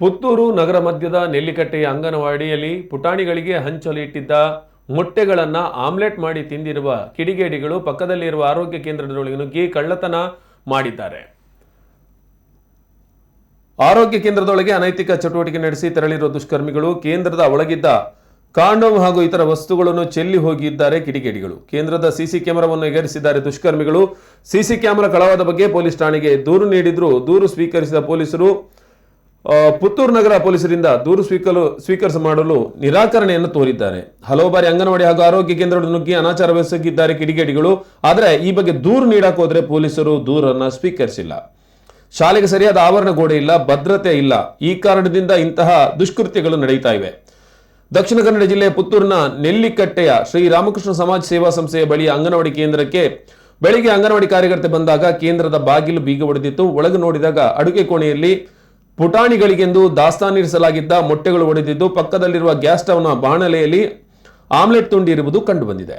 ಪುತ್ತೂರು ನಗರ ಮಧ್ಯದ ನೆಲ್ಲಿಕಟ್ಟೆಯ ಅಂಗನವಾಡಿಯಲ್ಲಿ ಪುಟಾಣಿಗಳಿಗೆ ಹಂಚಲು ಇಟ್ಟಿದ್ದ ಮೊಟ್ಟೆಗಳನ್ನು ಆಮ್ಲೆಟ್ ಮಾಡಿ ತಿಂದಿರುವ ಕಿಡಿಗೇಡಿಗಳು ಪಕ್ಕದಲ್ಲಿರುವ ಆರೋಗ್ಯ ಕೇಂದ್ರದೊಳಗೆ ನುಗ್ಗಿ ಕಳ್ಳತನ ಮಾಡಿದ್ದಾರೆ. ಆರೋಗ್ಯ ಕೇಂದ್ರದೊಳಗೆ ಅನೈತಿಕ ಚಟುವಟಿಕೆ ನಡೆಸಿ ತೆರಳಿರುವ ದುಷ್ಕರ್ಮಿಗಳು ಕೇಂದ್ರದ ಒಳಗಿದ್ದ ಕಾಂಡೋಮ್ ಹಾಗೂ ಇತರ ವಸ್ತುಗಳನ್ನು ಚೆಲ್ಲಿ ಹೋಗಿದ್ದಾರೆ ಕಿಡಿಗೇಡಿಗಳು. ಕೇಂದ್ರದ ಸಿಸಿ ಕ್ಯಾಮೆರಾವನ್ನು ಎಗರಿಸಿದ್ದಾರೆ ದುಷ್ಕರ್ಮಿಗಳು. ಸಿಸಿ ಕ್ಯಾಮೆರಾ ಕಳವಾದ ಬಗ್ಗೆ ಪೊಲೀಸ್ ಠಾಣೆಗೆ ದೂರು ನೀಡಿದ್ರು. ದೂರು ಸ್ವೀಕರಿಸಿದ ಪೊಲೀಸರು ಪುತ್ತೂರು ನಗರ ಪೊಲೀಸರಿಂದ ದೂರು ಸ್ವೀಕರು ಸ್ವೀಕರಿಸ ಮಾಡಲು ನಿರಾಕರಣೆಯನ್ನು ತೋರಿದ್ದಾರೆ. ಹಲವು ಬಾರಿ ಅಂಗನವಾಡಿ ಹಾಗೂ ಆರೋಗ್ಯ ಕೇಂದ್ರಗಳು ನುಗ್ಗಿ ಅನಾಚಾರವೆಸಗಿದ್ದಾರೆ ಕಿಡಿಗೇಡಿಗಳು. ಆದರೆ ಈ ಬಗ್ಗೆ ದೂರು ನೀಡಕ್ಕೆ ಹೋದ್ರೆ ಪೊಲೀಸರು ದೂರನ್ನ ಸ್ವೀಕರಿಸಿಲ್ಲ. ಶಾಲೆಗೆ ಸರಿಯಾದ ಆವರಣ ಗೋಡೆ ಇಲ್ಲ, ಭದ್ರತೆ ಇಲ್ಲ. ಈ ಕಾರಣದಿಂದ ಇಂತಹ ದುಷ್ಕೃತ್ಯಗಳು ನಡೆಯುತ್ತಾ ಇವೆ. ದಕ್ಷಿಣ ಕನ್ನಡ ಜಿಲ್ಲೆಯ ಪುತ್ತೂರಿನ ನೆಲ್ಲಿಕಟ್ಟೆಯ ಶ್ರೀ ರಾಮಕೃಷ್ಣ ಸಮಾಜ ಸೇವಾ ಸಂಸ್ಥೆಯ ಬಳಿ ಅಂಗನವಾಡಿ ಕೇಂದ್ರಕ್ಕೆ ಬೆಳಿಗ್ಗೆ ಅಂಗನವಾಡಿ ಕಾರ್ಯಕರ್ತೆ ಬಂದಾಗ ಕೇಂದ್ರದ ಬಾಗಿಲು ಬೀಗ ಒಡೆದಿತ್ತು. ಒಳಗೆ ನೋಡಿದಾಗ ಅಡುಗೆ ಕೋಣೆಯಲ್ಲಿ ಪುಟಾಣಿಗಳಿಗೆಂದು ದಾಸ್ತಾನಿರಿಸಲಾಗಿದ್ದ ಮೊಟ್ಟೆಗಳು ಒಡೆದಿದ್ದು ಪಕ್ಕದಲ್ಲಿರುವ ಗ್ಯಾಸ್ ಸ್ಟವ್ನ ಬಾಣಲೆಯಲ್ಲಿ ಆಮ್ಲೆಟ್ ತುಂಡಿ ಇರುವುದು ಕಂಡುಬಂದಿದೆ